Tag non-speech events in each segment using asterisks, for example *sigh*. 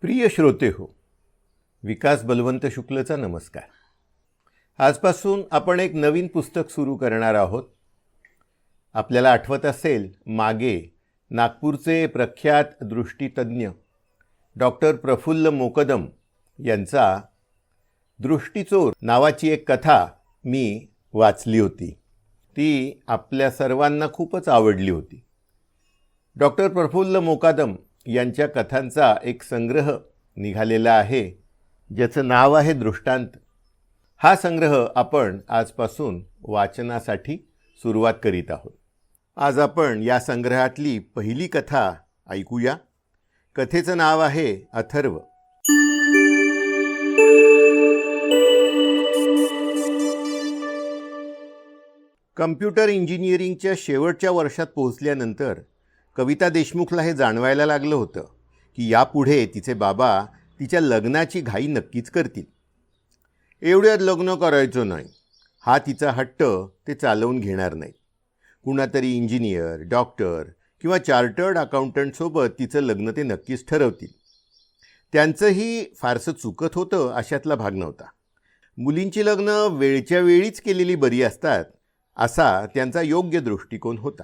प्रिय श्रोते हो विकास बलवंत शुक्लचा नमस्कार. आजपासून आपण एक नवीन पुस्तक सुरू करणार आहोत. आपल्याला आठवत असेल मागे नागपूरचे प्रख्यात दृष्टीतज्ञ डॉक्टर प्रफुल्ल मोकदम यांचा दृष्टीचोर नावाची एक कथा मी वाचली होती. ती आपल्या सर्वांना खूपच आवडली होती. डॉक्टर प्रफुल्ल मोकादम यांच्या कथांचा एक संग्रह निघालेला आहे ज्याचं नाव आहे दृष्टांत. हा संग्रह आपण आजपासून वाचनासाठी सुरुवात करीत आहोत. आज आपण या संग्रहातली पहिली कथा ऐकूया. कथेचं नाव आहे अथर्व. कम्प्युटर इंजिनिअरिंगच्या शेवटच्या वर्षात पोहोचल्यानंतर कविता देशमुखला हे जाणवायला लागलं होतं की यापुढे तिचे बाबा तिच्या लग्नाची घाई नक्कीच करतील. एवढ्यात लग्न करायचं नाही. हा तिचा हट्ट ते चालवून घेणार नाही कुणातरी इंजिनियर डॉक्टर किंवा चार्टर्ड अकाउंटंटसोबत तिचं लग्न ते नक्कीच ठरवतील. त्यांचंही फारसं चुकत होतं अशातला भाग नव्हता. मुलींची लग्न वेळच्या वेळीच केलेली बरी असतात असा त्यांचा योग्य दृष्टिकोन होता.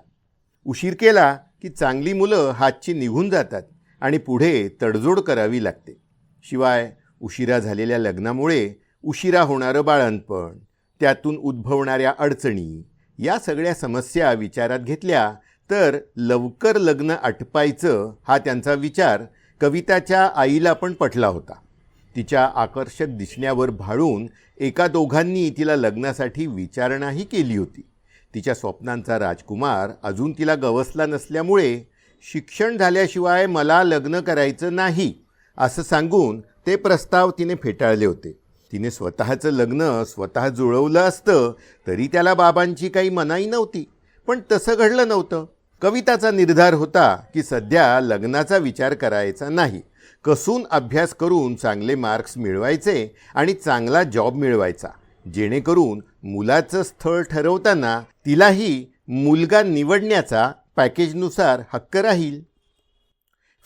उशीर केला की चांगली मुलं हातची निघून जातात आणि पुढे तडजोड करावी लागते. शिवाय उशिरा झालेल्या लग्नामुळे उशिरा होणारं बाळंतपण त्यातून उद्भवणाऱ्या अडचणी या सगळ्या समस्या विचारात घेतल्या तर लवकर लग्न आटपायचं हा त्यांचा विचार कविताच्या आईला पण पटला होता. तिच्या आकर्षक दिसण्यावर भाळून एका दोघांनी तिला लग्नासाठी विचारणाही केली होती. तिच्या स्वप्नांचा राजकुमार अजून तिला गवसला नसल्यामुळे शिक्षण झाल्याशिवाय मला लग्न करायचं नाही असं सांगून ते प्रस्ताव तिने फेटाळले होते. तिने स्वतःचं लग्न स्वतः जुळवलं असतं तरी त्याला बाबांची काही मनाई नव्हती. पण तसं घडलं नव्हतं. कविताचा निर्धार होता की सध्या लग्नाचा विचार करायचा नाही. कसून अभ्यास करून चांगले मार्क्स मिळवायचे आणि चांगला जॉब मिळवायचा जेणेकरून मुलाचं स्थळ ठरवताना तिलाही मुलगा निवडण्याचा पॅकेजनुसार हक्क राहील.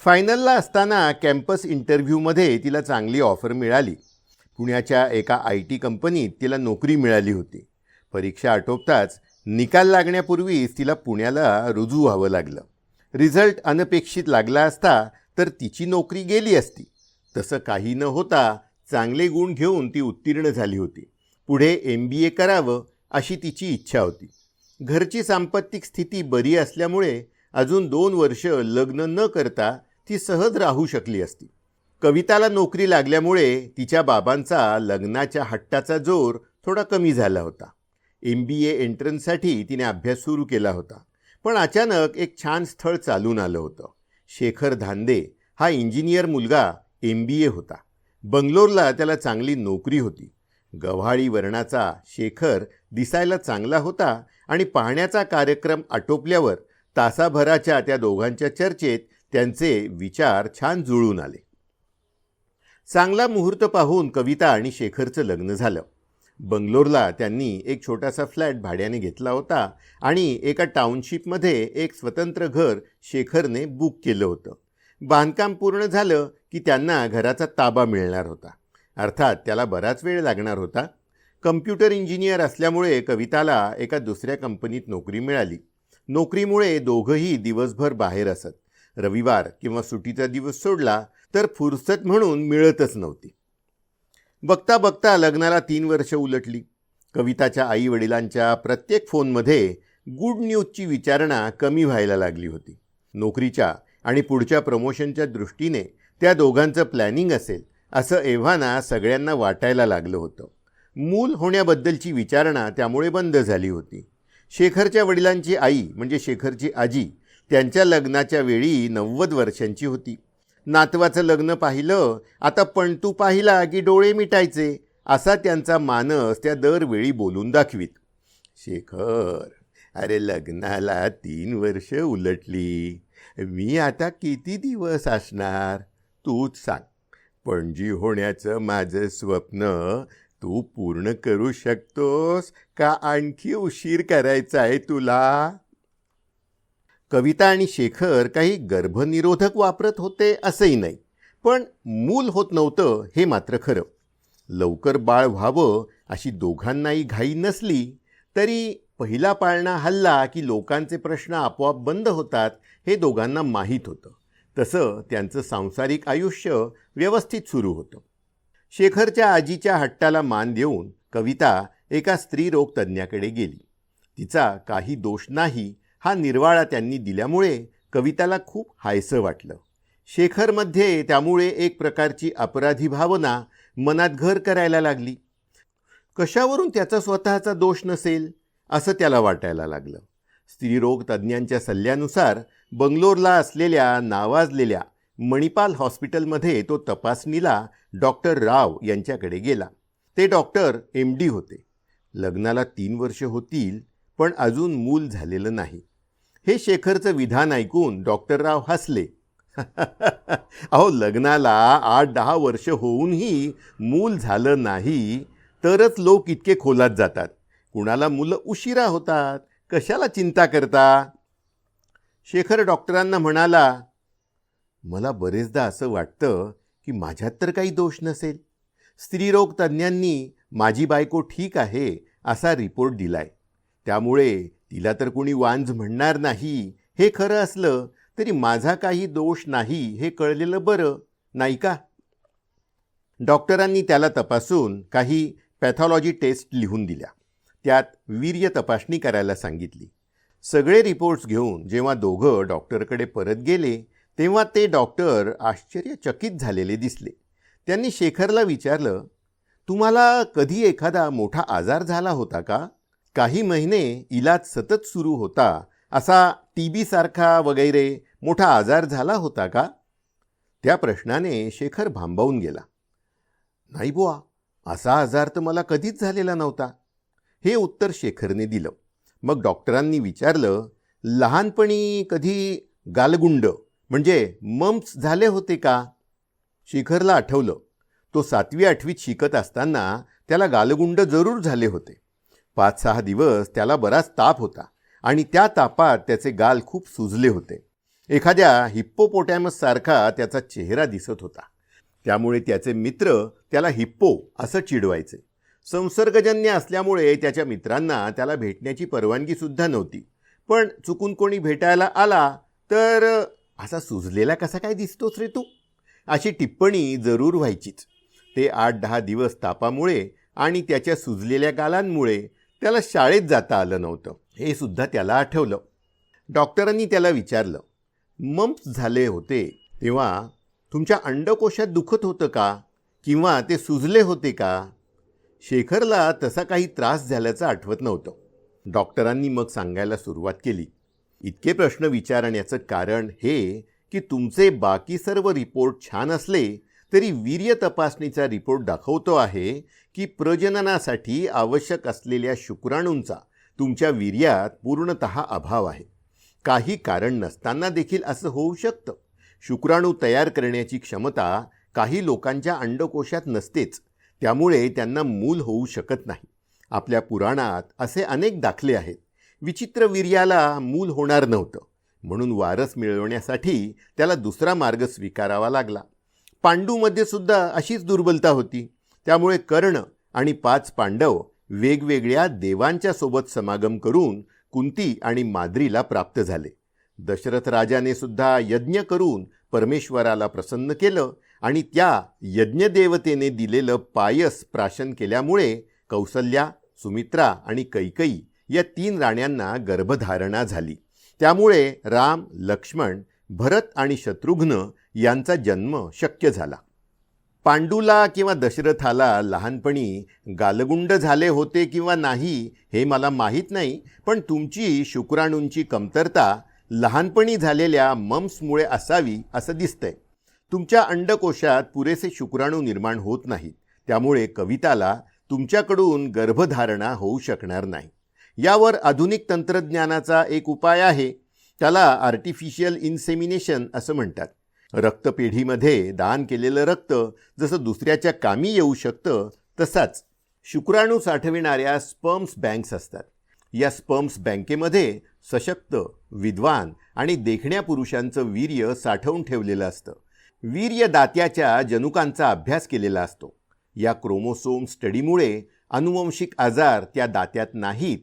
फायनलला असताना कॅम्पस इंटरव्ह्यूमध्ये तिला चांगली ऑफर मिळाली. पुण्याच्या एका आय टी कंपनीत तिला नोकरी मिळाली होती. परीक्षा आटोपताच निकाल लागण्यापूर्वीच तिला पुण्याला रुजू व्हावं लागलं. रिझल्ट अनपेक्षित लागला असता तर तिची नोकरी गेली असती. तसं काही न होता चांगले गुण घेऊन ती उत्तीर्ण झाली होती. पुढे एम बी ए करावं अशी तिची इच्छा होती. घरची सांपत्तिक स्थिती बरी असल्यामुळे अजून दोन वर्ष लग्न न करता ती सहज राहू शकली असती. कविताला नोकरी लागल्यामुळे तिच्या बाबांचा लग्नाच्या हट्टाचा जोर थोडा कमी झाला होता. एम बी ए एंट्रन्ससाठी तिने अभ्यास सुरू केला होता. पण अचानक एक छान स्थळ चालून आलं होतं. शेखर धांदे हा इंजिनियर मुलगा एम बी ए होता. बंगलोरला त्याला चांगली नोकरी होती. गव्हाळी वर्णाचा शेखर दिसायला चांगला होता आणि पाहण्याचा कार्यक्रम आटोपल्यावर तासाभराच्या त्या दोघांच्या चर्चेत त्यांचे विचार छान जुळून आले. चांगला मुहूर्त पाहून कविता आणि शेखरचं लग्न झालं. बंगलोरला त्यांनी एक छोटासा फ्लॅट भाड्याने घेतला होता आणि एका टाउनशिपमध्ये एक स्वतंत्र घर शेखरने बुक केलं होतं. बांधकाम पूर्ण झालं की त्यांना घराचा ताबा मिळणार होता. अर्थात त्याला बराच वेळ लागणार होता. कम्प्युटर इंजिनियर असल्यामुळे कविताला एका दुसऱ्या कंपनीत नोकरी मिळाली. नोकरीमुळे दोघंही दिवसभर बाहेर असत. रविवार किंवा सुटीचा दिवस सोडला तर फुरसत म्हणून मिळतच नव्हती. बघता बघता लग्नाला तीन वर्ष उलटली. कविताच्या आई वडिलांच्या प्रत्येक फोनमध्ये गुड न्यूजची विचारणा कमी व्हायला लागली होती. नोकरीच्या आणि पुढच्या प्रमोशनच्या दृष्टीने त्या दोघांचं प्लॅनिंग असेल. असं एव्हाना सगळ्यांना वाटायला लागलं होतं. मूल होण्याबद्दलची विचारणा त्यामुळे बंद झाली होती. शेखरच्या वडिलांची आई म्हणजे शेखरची आजी त्यांच्या लग्नाच्या वेळी नव्वद वर्षांची होती. नातवाचं लग्न पाहिलं आता पणतू पाहिला की डोळे मिटायचे असा त्यांचा मानस त्या दरवेळी बोलून दाखवीत. शेखर अरे लग्नाला तीन वर्ष उलटली. मी आता किती दिवस असणार? तूच सांग. पणजी होण्याचं माझं स्वप्न. तू पूर्ण करू शकतोस का आणखी उशीर करायचा आहे तुला? कविता आणि शेखर काही गर्भनिरोधक वापरत होते असंही नाही पण मूल होत नव्हतं हे मात्र खरं. लवकर बाळ व्हावं अशी दोघांनाही घाई नसली तरी पहिला पाळणा हल्ला की लोकांचे प्रश्न आपोआप बंद होतात हे दोघांना माहीत होतं. तसं त्यांचं सांसारिक आयुष्य व्यवस्थित सुरू होतं. शेखरच्या आजीच्या हट्टाला मान देऊन कविता एका स्त्रीरोग तज्ज्ञाकडे गेली. तिचा काही दोष नाही हा निर्वाळा त्यांनी दिल्यामुळे कविताला खूप हायसं वाटलं. शेखरमध्ये त्यामुळे एक प्रकारची अपराधी भावना मनात घर करायला लागली. कशावरून त्याचा स्वतःचा दोष नसेल असं त्याला वाटायला लागलं. स्त्रीरोग तज्ज्ञांच्या सल्ल्यानुसार बंगलोरला असलेल्या नावाजलेल्या मणिपाल हॉस्पिटलमध्ये तो तपासणीला डॉक्टर राव यांच्याकडे गेला. ते डॉक्टर एम डी होते. लग्नाला तीन वर्ष होतील पण अजून मूल झालेलं नाही. हे शेखरचं विधान ऐकून डॉक्टर राव हसले. *laughs* अहो लग्नाला आठ दहा वर्ष होऊनही मूल झालं नाही तरच लोक इतके खोलात जातात. कुणाला मुलं उशिरा होतात? कशाला चिंता करता? शेखर डॉक्टरांना म्हणाला मला बरेचदा असं वाटतं की माझ्यात तर काही दोष नसेल. स्त्रीरोग तज्ज्ञांनी माझी बायको ठीक आहे असा रिपोर्ट दिलाय. त्यामुळे तिला तर कोणी वांज म्हणणार नाही. हे खरं असलं तरी माझा काही दोष नाही हे कळलेलं बरं नाही का? डॉक्टरांनी त्याला तपासून काही पॅथॉलॉजी टेस्ट लिहून दिल्या. त्यात वीर्य तपासणी करायला सांगितली. सगळे रिपोर्ट्स घेऊन जेव्हा दोघं डॉक्टरकडे परत गेले तेव्हा ते डॉक्टर आश्चर्यचकित झालेले दिसले. त्यांनी शेखरला विचारलं तुम्हाला कधी एखादा मोठा आजार झाला होता का? काही महिने इलाज सतत सुरू होता असा टी बीसारखा वगैरे मोठा आजार झाला होता का? त्या प्रश्नाने शेखर भांबावून गेला. नाही बुवा असा आजार तर मला कधीच झालेला नव्हता. हे उत्तर शेखरने दिलं. मग डॉक्टरांनी विचारलं लहानपणी कधी गालगुंड म्हणजे मम्स झाले होते का? शिखरला आठवलं. तो सातवी आठवीत शिकत असताना त्याला गालगुंड जरूर झाले होते. पाच सहा दिवस त्याला बराच ताप होता आणि त्या तापात त्याचे गाल खूप सुजले होते. एखाद्या हिप्पोपोटॅमस सारखा त्याचा चेहरा दिसत होता. त्यामुळे त्याचे मित्र त्याला हिप्पो असं चिडवायचे. संसर्गजन्य असल्यामुळे त्याच्या मित्रांना त्याला भेटण्याची परवानगीसुद्धा नव्हती. पण चुकून कोणी भेटायला आला तर असा सुजलेला कसा काय दिसतोस रे तू अशी टिप्पणी जरूर व्हायचीच. ते आठ दहा दिवस तापामुळे आणि त्याच्या सुजलेल्या गालांमुळे त्याला शाळेत जाता आलं नव्हतं. हे सुद्धा त्याला आठवलं. डॉक्टरांनी त्याला विचारलं मम्प्स झाले होते तेव्हा तुमच्या अंडकोशात दुखत होतं का? किंवा ते सुजले होते का? शेखरला तसा काही त्रास झाल्याचं आठवत नव्हतं. डॉक्टरांनी मग सांगायला सुरुवात केली. इतके प्रश्न विचारण्याचं कारण हे की तुमचे बाकी सर्व रिपोर्ट छान असले तरी वीर्य तपासणीचा रिपोर्ट दाखवतो आहे की प्रजननासाठी आवश्यक असलेल्या शुक्राणूंचा तुमच्या वीर्यात पूर्णत अभाव आहे. काही कारण नसताना देखील असं होऊ शकतं. शुक्राणू तयार करण्याची क्षमता काही लोकांच्या अंडकोशात नसतेच. त्यामुळे त्यांना मूल होऊ शकत नाही. आपल्या पुराणात असे अनेक दाखले आहेत. विचित्र वीर्याला मूल होणार नव्हतं. म्हणून वारस मिळवण्यासाठी त्याला दुसरा मार्ग स्वीकारावा लागला. पांडूमध्ये सुद्धा अशीच दुर्बलता होती. त्यामुळे कर्ण आणि पाच पांडव वेगवेगळ्या देवांच्या सोबत समागम करून कुंती आणि माद्रीला प्राप्त झाले. दशरथ राजाने सुद्धा यज्ञ करून परमेश्वराला प्रसन्न केलं आणि त्या यज्ञदेवतेने दिलेलं पायस प्राशन केल्यामुळे कौसल्या सुमित्रा आणि कैकई या तीन राण्यांना गर्भधारणा झाली. त्यामुळे राम लक्ष्मण भरत आणि शत्रुघ्न यांचा जन्म शक्य झाला. पांडूला किंवा दशरथाला लहानपणी गालगुंड झाले होते किंवा नाही हे मला माहीत नाही पण तुमची शुक्राणूंची कमतरता लहानपणी झालेल्या मम्समुळे असावी असं दिसतंय. तुमच्या अंडकोशात पुरेसे शुक्राणू निर्माण होत नाहीत. त्यामुळे कविताला तुमच्याकडून गर्भधारणा होऊ शकणार नाही. यावर आधुनिक तंत्रज्ञानाचा एक उपाय आहे. त्याला आर्टिफिशियल इन्सेमिनेशन असं म्हणतात. रक्तपेढीमध्ये दान केलेलं रक्त जसं दुसऱ्याच्या कामी येऊ शकतं तसाच शुक्राणू साठविणाऱ्या स्पर्म्स बँक्स असतात. या स्पर्म्स बँकेमध्ये सशक्त विद्वान आणि देखण्या पुरुषांचं वीर्य साठवून ठेवलेलं असतं. वीर्यदात्याच्या जनुकांचा अभ्यास केलेला असतो. या क्रोमोसोम स्टडीमुळे अनुवंशिक आजार त्या दात्यात नाहीत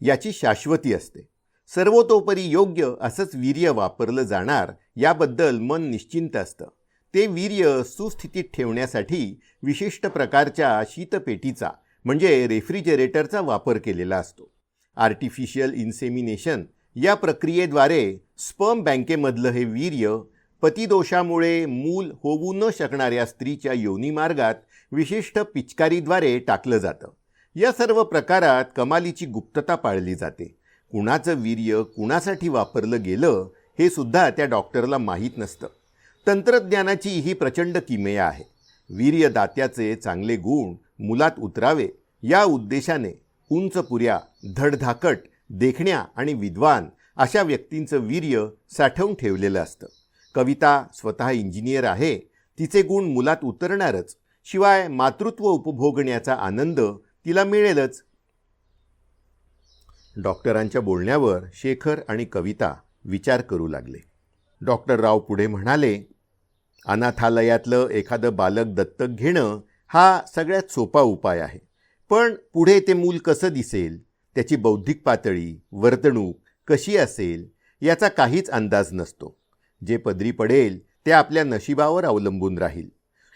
याची शाश्वती असते. सर्वतोपरी योग्य असंच वीर्य वापरलं जाणार याबद्दल मन निश्चिंत असतं. ते वीर्य सुस्थितीत ठेवण्यासाठी विशिष्ट प्रकारच्या शीतपेटीचा म्हणजे रेफ्रिजरेटरचा वापर केलेला असतो. आर्टिफिशियल इन्सेमिनेशन या प्रक्रियेद्वारे स्पर्म बँकेमधलं हे वीर्य पतिदोषामुळे मूल होऊ न शकणाऱ्या स्त्रीच्या योनीमार्गात विशिष्ट पिचकारीद्वारे टाकलं जातं. या सर्व प्रकारात कमालीची गुप्तता पाळली जाते. कुणाचं वीर्य कुणासाठी वापरलं गेलं हे सुद्धा त्या डॉक्टरला माहीत नसतं. तंत्रज्ञानाची ही प्रचंड किमया आहे. वीर्यदात्याचे चांगले गुण मुलात उतरावे या उद्देशाने उंच पुऱ्या धडधाकट देखण्या आणि विद्वान अशा व्यक्तींचं वीर्य साठवून ठेवलेलं असतं. कविता स्वतः इंजिनियर आहे तिचे गुण मुलात उतरणारच. शिवाय मातृत्व उपभोगण्याचा आनंद तिला मिळेलच. डॉक्टरांच्या बोलण्यावर शेखर आणि कविता विचार करू लागले. डॉक्टर राव पुढे म्हणाले अनाथालयातलं एखादं बालक दत्तक घेणं हा सगळ्यात सोपा उपाय आहे. पण पुढे ते मूल कसं दिसेल? त्याची बौद्धिक पातळी वर्तणूक कशी असेल? याचा काहीच अंदाज नसतो. जे पदरी पडेल ते आपल्या नशिबावर अवलंबून राहील.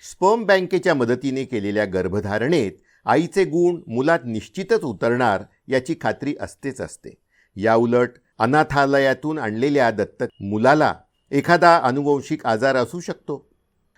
स्पर्म बँकेच्या मदतीने केलेल्या गर्भधारणेत आईचे गुण मुलात निश्चितच उतरणार याची खात्री असतेच असते. याउलट अनाथालयातून आणलेल्या दत्तक मुलाला एखादा अनुवंशिक आजार असू शकतो.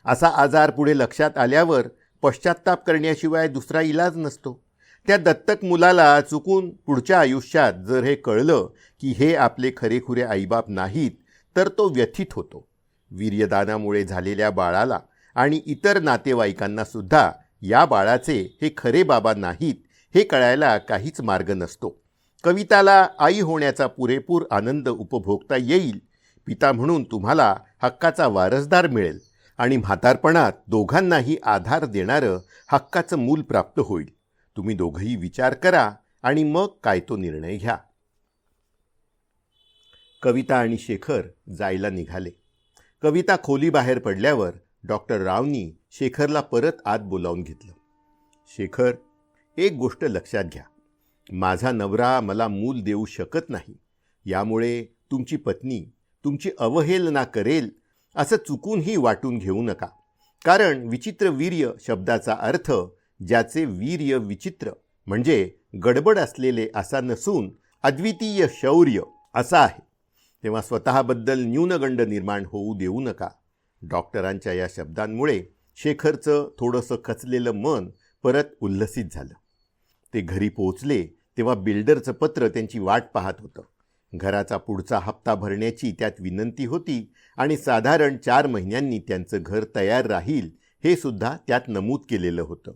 असा आजार पुढे लक्षात आल्यावर पश्चाताप करण्याशिवाय दुसरा इलाज नसतो. त्या दत्तक मुलाला चुकून पुढच्या आयुष्यात जर हे कळलं की हे आपले खरेखुरे आईबाप नाहीत तर तो व्यथित होतो. वीर्यदानामुळे झालेल्या बाळाला आणि इतर नातेवाईकांना सुद्धा या बाळाचे हे खरे बाबा नाहीत हे कळायला काहीच मार्ग नसतो. कविताला आई होण्याचा पुरेपूर आनंद उपभोगता येईल. पिता म्हणून तुम्हाला हक्काचा वारसदार मिळेल आणि म्हातारपणात दोघांनाही आधार देणारं हक्काचं मूल प्राप्त होईल. तुम्ही दोघंही विचार करा आणि मग काय तो निर्णय घ्या. कविता आणि शेखर जायला निघाले. कविता खोली बाहेर पडल्यावर डॉक्टर रावनी शेखरला परत आत बोलावून घेतलं. शेखर एक गोष्ट लक्षात घ्या. माझा नवरा मला मूल देऊ शकत नाही. यामुळे तुमची पत्नी तुमची अवहेलना करेल असं चुकूनही वाटून घेऊ नका. कारण विचित्र वीर्य शब्दाचा अर्थ ज्याचे वीर्य विचित्र म्हणजे गडबड असलेले असा नसून अद्वितीय शौर्य असा आहे. तेव्हा स्वतःबद्दल न्यूनगंड निर्माण होऊ देऊ नका. डॉक्टरांच्या या शब्दांमुळे शेखरचं थोडंसं खचलेलं मन परत उल्लसित झालं. ते घरी पोहोचले तेव्हा बिल्डरचं पत्र त्यांची वाट पाहत होतं. घराचा पुढचा हप्ता भरण्याची त्यात विनंती होती आणि साधारण चार महिन्यांनी त्यांचं घर तयार राहील हे सुद्धा त्यात नमूद केलेलं होतं.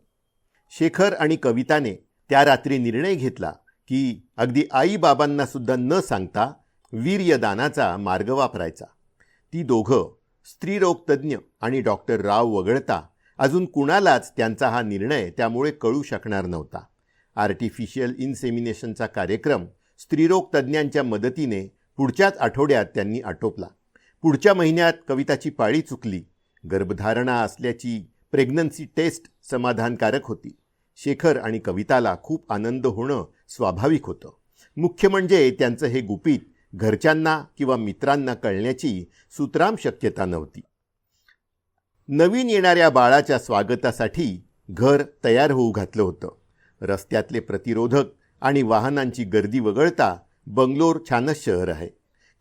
शेखर आणि कविताने त्या रात्री निर्णय घेतला की अगदी आईबाबांनासुद्धा न सांगता वीर्यदानाचा मार्ग वापरायचा. ती दोघं स्त्रीरोगतज्ञ आणि डॉक्टर राव वगळता अजून कुणालाच त्यांचा हा निर्णय त्यामुळे कळू शकणार नव्हता. आर्टिफिशियल इन्सेमिनेशनचा कार्यक्रम स्त्रीरोगतज्ञांच्या मदतीने पुढच्याच आठवड्यात त्यांनी आटोपला. पुढच्या महिन्यात कविताची पाळी चुकली. गर्भधारणा असल्याची प्रेग्नन्सी टेस्ट समाधानकारक होती. शेखर आणि कविताला खूप आनंद होणं स्वाभाविक होतं. मुख्य म्हणजे त्यांचं हे गुपित घरच्यांना किंवा मित्रांना कळण्याची सुतराम शक्यता नव्हती. नवीन येणाऱ्या बाळाच्या स्वागतासाठी घर तयार होऊ घातलं होतं. रस्त्यातले प्रतिरोधक आणि वाहनांची गर्दी वगळता बंगलोर छानच शहर आहे.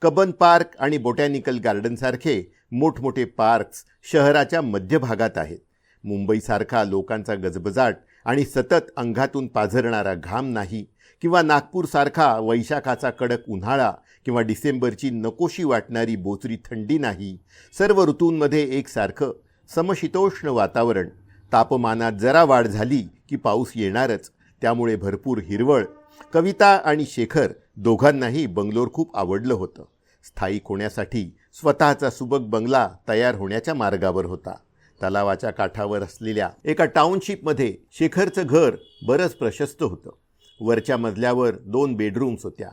कबन पार्क आणि बोटॅनिकल गार्डनसारखे मोठमोठे पार्क्स शहराच्या मध्यभागात आहेत. मुंबईसारखा लोकांचा गजबजाट आणि सतत अंगातून पाझरणारा घाम नाही किंवा नागपूरसारखा वैशाखाचा कडक उन्हाळा किंवा डिसेंबरची नकोशी वाटणारी बोचरी थंडी नाही सर्व ऋतूंमध्ये एकसारखं समशीतोष्ण वातावरण. तापमानात जरा वाढ झाली की पाऊस येणारच त्यामुळे भरपूर हिरवळ. कविता आणि शेखर दोघांनाही बंगलोर खूप आवडलं होतं. स्थायिक होण्यासाठी स्वतःचा सुबक बंगला तयार होण्याच्या मार्गावर होता. तलावाच्या काठावर असलेल्या एका टाउनशिपमध्ये शेखरचं घर बरंच प्रशस्त होतं. वरच्या मजल्यावर दोन बेडरूम्स होत्या.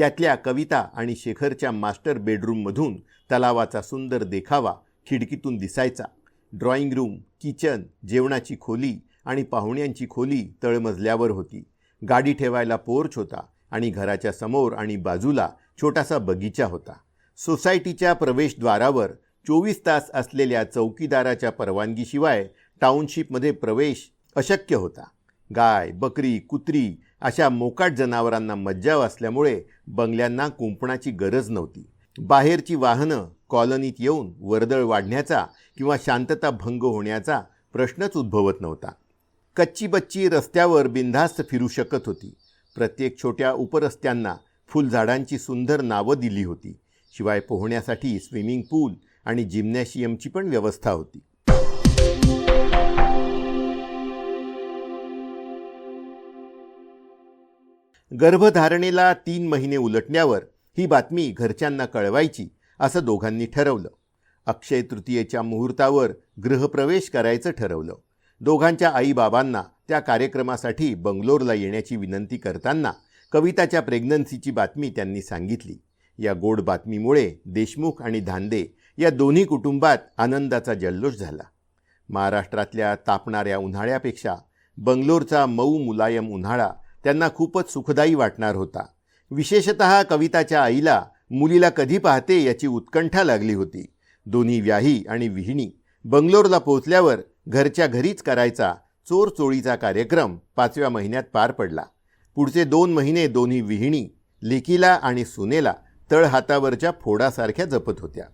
त्यातल्या कविता आणि शेखरच्या मास्टर बेडरूममधून तलावाचा सुंदर देखावा खिडकीतून दिसायचा. ड्रॉइंग रूम किचन जेवणाची खोली आणि पाहुण्यांची खोली तळमजल्यावर होती. गाडी ठेवायला पोर्च होता आणि घराच्या समोर आणि बाजूला छोटासा बगीचा होता. सोसायटीच्या प्रवेशद्वारावर चोवीस तास असलेल्या चौकीदाराच्या परवानगीशिवाय टाउनशिपमध्ये प्रवेश अशक्य होता. गाय बकरी कुत्री अशा मोकाट जनावरांना मज्जाव असल्यामुळे बंगल्यांना कुंपणाची गरज नव्हती. बाहेरची वाहनं कॉलनीत येऊन वर्दळ वाढण्याचा किंवा शांतता भंग होण्याचा प्रश्नच उद्भवत नव्हता. कच्ची बच्ची रस्त्यावर बिनधास्त फिरू शकत होती. प्रत्येक छोट्या उपरस्त्यांना फुलझाडांची सुंदर नावं दिली होती. शिवाय पोहण्यासाठी स्विमिंग पूल आणि जिम्नॅशियमची पण व्यवस्था होती. गर्भधारणेला तीन महिने उलटण्यावर ही बातमी घरच्यांना कळवायची असं दोघांनी ठरवलं. अक्षय तृतीयेच्या मुहूर्तावर गृहप्रवेश करायचं ठरवलं. दोघांच्या आईबाबांना त्या कार्यक्रमासाठी बंगलोरला येण्याची विनंती करताना कविताच्या प्रेग्नन्सीची बातमी त्यांनी सांगितली. या गोड बातमीमुळे देशमुख आणि धांदे या दोन्ही कुटुंबात आनंदाचा जल्लोष झाला. महाराष्ट्रातल्या तापणाऱ्या उन्हाळ्यापेक्षा बंगलोरचा मऊ मुलायम उन्हाळा त्यांना खूपच सुखदायी वाटणार होता. विशेषत कविताच्या आईला मुलीला कधी पाहते याची उत्कंठा लागली होती. दोन्ही व्याही आणि विहिणी बंगलोरला पोहोचल्यावर घरच्या घरीच करायचा चोर चोळीचा कार्यक्रम पाचव्या महिन्यात पार पडला. पुढचे दोन महिने दोन्ही विहिणी लेकीला आणि सुनेला तळहातावरच्या फोडासारख्या जपत होत्या.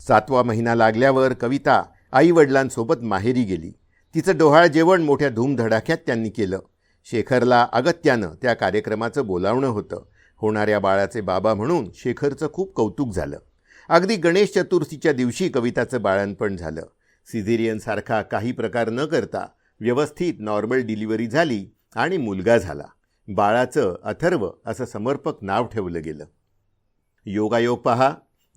सातवा महिना लागल्यावर कविता आईवडिलांसोबत माहेरी गेली. तिचं डोहाळ जेवण मोठ्या धूमधडाक्यात त्यांनी केलं. शेखरला अगत्यानं त्या कार्यक्रमाचं बोलावणं होतं. होणाऱ्या बाळाचे बाबा म्हणून शेखरचं खूप कौतुक झालं. अगदी गणेश चतुर्थीच्या दिवशी कविताचं बाळणपण झालं. सिझेरियनसारखा काही प्रकार न करता व्यवस्थित नॉर्मल डिलिव्हरी झाली आणि मुलगा झाला. बाळाचं अथर्व असं समर्पक नाव ठेवलं गेलं. योगायोग पहा.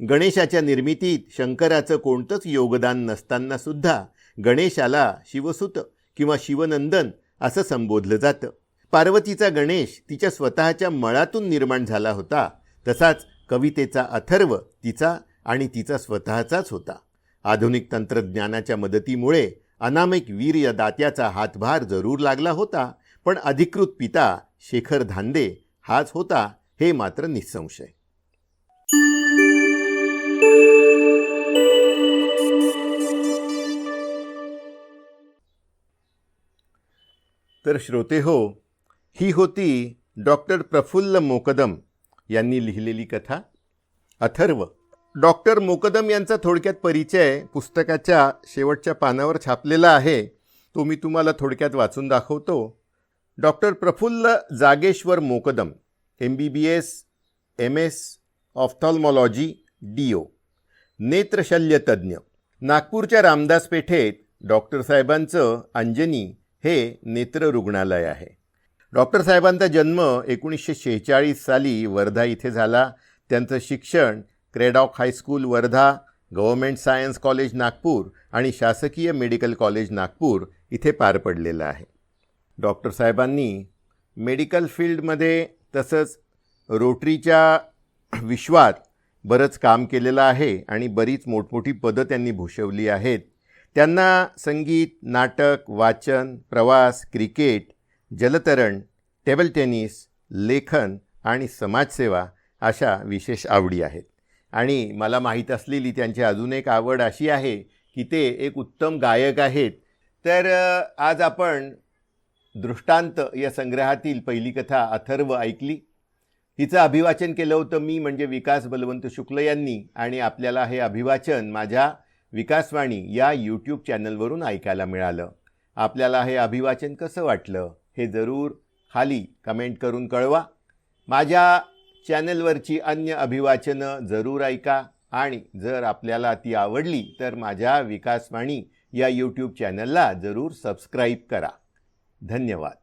गणेशाच्या निर्मितीत शंकराचं कोणतंच योगदान नसतानासुद्धा गणेशाला शिवसुत किंवा शिवनंदन असं संबोधलं जातं. पार्वतीचा गणेश तिच्या स्वतःच्या मळातून निर्माण झाला होता. तसाच कवितेचा अथर्व तिचा आणि तिचा स्वतःचाच होता. आधुनिक तंत्रज्ञानाच्या मदतीमुळे अनामिक वीर या दात्याचा हातभार जरूर लागला होता पण अधिकृत पिता शेखर धांदे हाच होता हे मात्र निसंशय. तर श्रोते हो ही होती डॉक्टर प्रफुल्ल मोकदम यांनी लिहिलेली कथा. अथर्व. डॉक्टर मोकदम यांचा थोडक्यात परिचय पुस्तकाच्या शेवटच्या पानावर छापलेला आहे. तो मी तुम्हाला थोडक्यात वाचून दाखवतो. Doctor Praful Jageshwar Mokadam M B B S M S ophthalmology D O नेत्रशल्यतज्ञ. नागपूरच्या रामदास पेठेत डॉक्टर साहेबांचं अंजनी हे नेत्र रुग्णालय आहे. डॉक्टर साहेबांचा जन्म एकोणीसशे शेहेचाळीस साली वर्धा इथे झाला. त्यांचं शिक्षण Craddock high school Wardha government science college Nagpur आणि शासकीय मेडिकल कॉलेज नागपूर इथे पार पडलेलं आहे. डॉक्टर साहेबांनी मेडिकल फील्डमध्ये तसंच रोटरीच्या विश्वात बरंच काम केलेलं आहे आणि बरीच मोठमोठी पदं त्यांनी भूषवली आहेत. त्यांना संगीत नाटक वाचन प्रवास क्रिकेट जलतरण टेबल टेनिस लेखन आणि समाजसेवा अशा विशेष आवडी आहेत. आणि मला माहीत असलेली त्यांची अजून एक आवड अशी आहे की ते एक उत्तम गायक आहेत. तर आज आपण दृष्टांत या संग्रहातील पहिली कथा अथर्व ऐकली. हिचं अभिवाचन केलं होतं मी म्हणजे विकास बलवंत शुक्ल यांनी. आणि आपल्याला हे अभिवाचन माझ्या विकासवाणी या यूट्यूब चॅनलवरून ऐकायला मिळालं. आपल्याला हे अभिवाचन कसं वाटलं हे जरूर खाली कमेंट करून कळवा. माझ्या चॅनलवरची अन्य अभिवाचनं जरूर ऐका आणि जर आपल्याला ती आवडली तर माझ्या विकासवाणी या यूट्यूब चॅनलला जरूर सबस्क्राईब करा. धन्यवाद.